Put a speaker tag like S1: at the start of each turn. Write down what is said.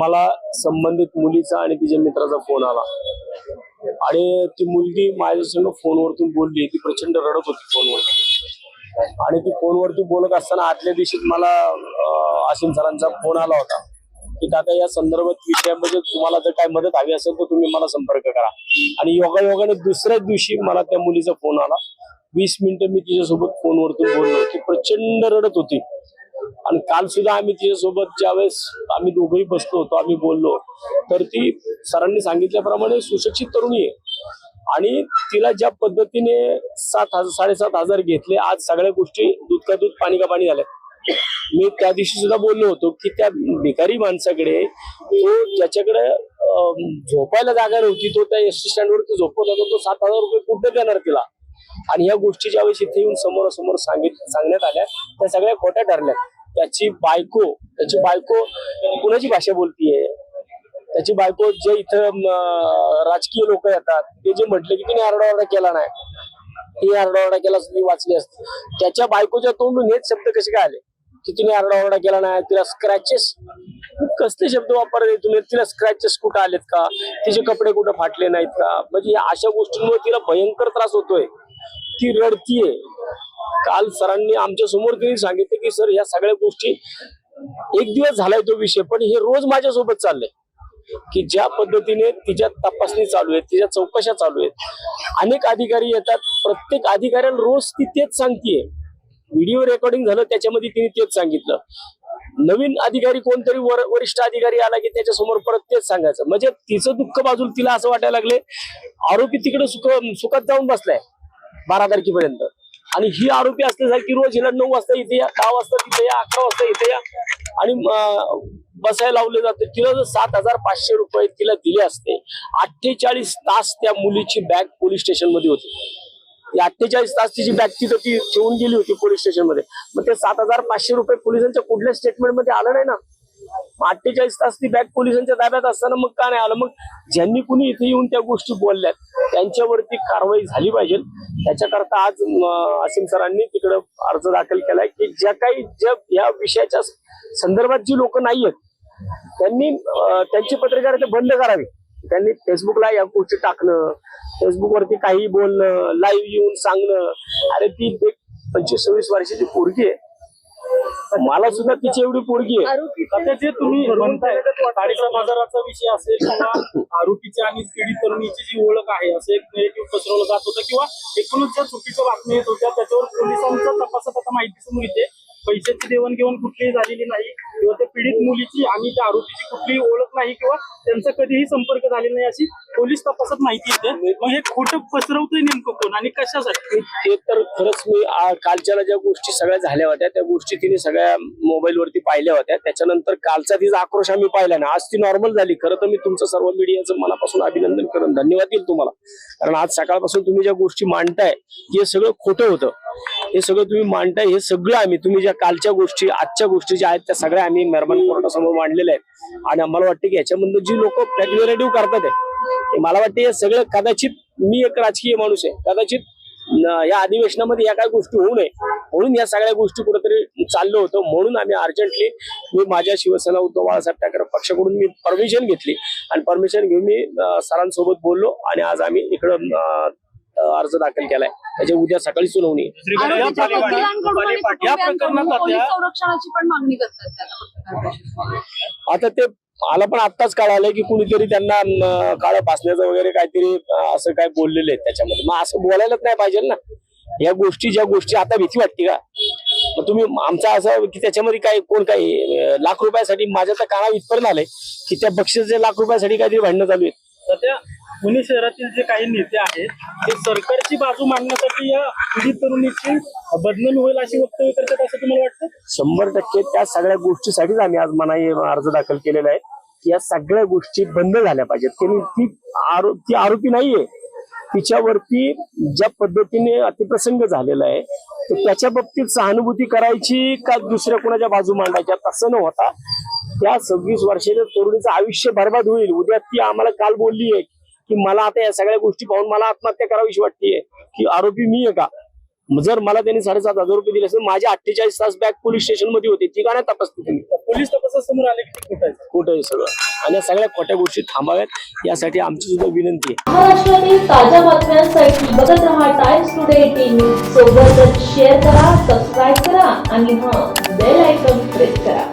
S1: मला संबंधित मुलीचा आणि तिच्या मित्राचा फोन आला. आणि ती मुलगी माझ्यासंग फोनवरतून बोलली. ती प्रचंड रडत होती फोनवर आणि ती फोनवरती बोलत असताना आदल्या दिवशी मला आशिम सरांचा फोन आला होता. की दादा या संदर्भात विषयामध्ये तुम्हाला जर काय मदत हवी असेल तर तुम्ही मला संपर्क करा. आणि योगायोगाने दुसऱ्याच दिवशी मला त्या मुलीचा फोन आला. वीस मिनिटं मी तिच्यासोबत फोनवरती बोललो. ती प्रचंड रडत होती. आणि काल सुद्धा आम्ही तिच्यासोबत ज्यावेळेस आम्ही दोघंही बसलो होतो आम्ही बोललो. तर ती सरांनी सांगितल्याप्रमाणे सुशिक्षित तरुणी आहे. आणि तिला ज्या पद्धतीने सात हजार साडेसात हजार घेतले आज सगळ्या गोष्टी दूध का दूध पाणी का पाणी झाल्या मी त्या दिवशी सुद्धा बोललो होतो की त्या भिकारी माणसाकडे तो ज्याच्याकडे झोपायला जागा नव्हती तो त्या एस टी स्टँडवर झोपत होता तो सात हजार रुपये कुठे देणार तिला? आणि या गोष्टी ज्यावेळेस इथे येऊन समोरासमोर सांगित सांगण्यात आल्या त्या सगळ्या खोट्या ठरल्या. त्याची बायको त्याची बायको कुणाची भाषा बोलतीये? त्याची बायको जे इथं राजकीय लोक येतात ते जे म्हटले की तिने आरडाओरडा केला नाही ती आरडाओरडा केला असं ती वाचली असते. त्याच्या बायकोच्या तोंडून हेच शब्द कसे काय आले? की तिने आरडाओरडा केला नाही तिला स्क्रॅचेस कसले शब्द वापरले तुम्ही? तिला स्क्रॅचेस कुठं आलेत का? तिचे कपडे कुठं फाटले नाहीत का? म्हणजे या अशा गोष्टींमुळे तिला भयंकर त्रास होतोय. ती रडतीये. काल सरांनी आमच्यासमोर त्यांनी सांगितलं की सर या सगळ्या गोष्टी एक दिवस झालाय तो विषय पण हे रोज माझ्यासोबत चाललंय. की ज्या पद्धतीने तिच्या तपासणी चालू आहेत तिच्या चौकशा चालू आहेत अनेक अधिकारी येतात प्रत्येक अधिकाऱ्याला रोज ती तेच सांगतीये. व्हिडिओ रेकॉर्डिंग झालं त्याच्यामध्ये तिने तेच सांगितलं. नवीन अधिकारी कोणतरी वर वरिष्ठ अधिकारी आला की त्याच्यासमोर परत तेच सांगायचं. म्हणजे तिचं दुःख बाजूला तिला असं वाटायला लागले आरोपी तिकडे सुख सुखात जाऊन बसलाय बारा तारखेपर्यंत. आणि ही आरोपी असल्यासारखी रोज हिला नऊ वाजता इथे या दहा वाजता तिथे या अकरा वाजता इथे या. आणि बसायला लावले जाते. तिला जर सात हजार पाचशे रुपये तिला दिले असते अठ्ठेचाळीस तास त्या मुलीची बॅग पोलीस स्टेशनमध्ये होती अठ्ठेचाळीस तास तिची बॅग तिथं ती ठेवून गेली होती पोलीस स्टेशनमध्ये. मग ते सात हजार पाचशे रुपये पोलिसांच्या कुठल्या स्टेटमेंटमध्ये आलं नाही ना? अठ्ठेचाळीस तास ती बॅग पोलिसांच्या ताब्यात असताना मग का नाही आलं? मग ज्यांनी कुणी इथे येऊन त्या गोष्टी बोलल्यात त्यांच्यावरती कारवाई झाली पाहिजे. त्याच्याकरता आज असिम सरांनी तिकडं अर्ज दाखल केलाय की ज्या काही ज्या या विषयाच्या संदर्भात जी लोक नाही आहेत त्यांनी त्यांची पत्रकारिता बंद करावी. त्यांनी फेसबुकला या गोष्टी टाकणं फेसबुकवरती काही बोलणं लाईव्ह येऊन सांगणं. अरे ती एक पंचवीस सव्वीस वर्षाची पोरगी आहे. मला सुद्धा तिची एवढी पोरगी आहे.
S2: आता जे तुम्ही म्हणताय साडेसात हजाराचा विषय असेल किंवा आरोपीची आणि पीडित तरुणीची जी ओळख आहे असं एक नेरेटिव्ह पसरवलं जात होतं किंवा एकूणच ज्या चुकीच्या बातम्या येत होत्या त्याच्यावर पोलिसांच्या तपासात आता माहिती समोर येते. पैशाची देवाणघेवाण कुठलीही झालेली नाही. किंवा त्या पीडित मुलीची आणि त्या आरोपीची कुठलीही ओळख नाही किंवा त्यांचा कधीही संपर्क झालेला नाही अशी पोलीस तपासात माहिती येते. मग हे खोटं पसरवतोय नेमकं कोण आणि कशासाठी?
S1: ते तर खरंच मी कालच्या ज्या गोष्टी सगळ्या झाल्या होत्या त्या गोष्टी तिने सगळ्या मोबाईलवरती पाहिल्या होत्या. त्याच्यानंतर कालचा तिचा आक्रोश आम्ही पाहिला ना आज ती नॉर्मल झाली. खरं तर मी तुमचं सर्व मीडियाचं मनापासून अभिनंदन करून. धन्यवाद देईल तुम्हाला. कारण आज सकाळपासून तुम्ही ज्या गोष्टी मांडताय हे सगळं खोटं होतं. हे सगळं तुम्ही मांडताय हे सगळं आम्ही तुम्ही ज्या कालच्या गोष्टी आजच्या गोष्टी ज्या आहेत त्या सगळ्या आम्ही मेहरबान कोर्टासमोर मांडलेल्या आहेत. आणि आम्हाला वाटतं की याच्यामधून जी लोक नेरेटिव्ह करतात आहे मला वाटतं हे सगळं कदाचित मी एक राजकीय माणूस आहे. कदाचित या अधिवेशनामध्ये या काय गोष्टी होऊ नये म्हणून या सगळ्या गोष्टी कुठेतरी चाललं होतं. म्हणून आम्ही अर्जंटली मी माझ्या शिवसेना उद्धव बाळासाहेब ठाकरे पक्षाकडून मी परमिशन घेतली. आणि परमिशन घेऊन मी सरांसोबत बोललो आणि आज आम्ही इकडं अर्ज दाखल केलाय. त्याच्या उद्या सकाळी सुनावणी
S2: आता-
S3: संरक्षणाची पण मागणी करतात त्याला
S1: आता ते मला पण आत्ताच कळालंय की कुणीतरी त्यांना काळं फासण्याचं वगैरे काहीतरी असं काय बोललेलं आहे त्याच्यामध्ये. मग असं बोलायलाच नाही पाहिजे ना. या गोष्टी ज्या गोष्टी आता भीती वाटते का? मग तुम्ही आमचा असं की त्याच्यामध्ये काय कोण काय लाख रुपयासाठी माझ्या तर काना इथपर्यंत आलंय की त्या बक्षिसाच्या लाख रुपयासाठी काहीतरी भांडणं चालू आहेत.
S2: तर त्या पुणे शहरातील जे काही नेते आहेत ते सरकारची बाजू मांडण्यासाठी या पीडित तरुणीची बदनामी होईल अशी वक्तव्य करतात असं तुम्हाला वाटतं?
S1: शंभर टक्के त्या सगळ्या गोष्टीसाठीच आम्ही आज मनाई अर्ज दाखल केलेला आहे. की या सगळ्या गोष्टी बंद झाल्या पाहिजेत. त्यांनी ती आरो ती आरोपी नाहीये. तिच्यावरती ज्या पद्धतीने अतिप्रसंग झालेला आहे तर त्याच्या बाबतीत सहानुभूती करायची का दुसऱ्या कोणाच्या बाजू मांडायच्या तसं न होता त्या सव्वीस वर्षाच्या तरुणीचं आयुष्य बर्बाद होईल. उद्या ती आम्हाला काल बोलली आहे की मला आता या सगळ्या गोष्टी पाहून मला आत्महत्या करावीशी वाटतेय. की आरोपी मी आहे का? मग जर मला त्यांनी साडेसात हजार रुपये दिले असेल माझे अठ्ठेचाळीस तास बॅग पोलीस स्टेशनमध्ये होते. ती का नाही तपासली त्यांनी
S2: पोलीस तपासासमोर आले की
S1: खोटं आहे? सगळं? आणि या सगळ्या खोट्या गोष्टी थांबाव्यात. यासाठी आमची सुद्धा विनंती आहे.
S4: महाराष्ट्रातील ताज्या बातम्यांसाठी बघत रहा टाइम्स टुडे टीव्ही सोबतच शेअर करा सबस्क्राईब करा आणि हां बेल आयकॉन प्रेस करा.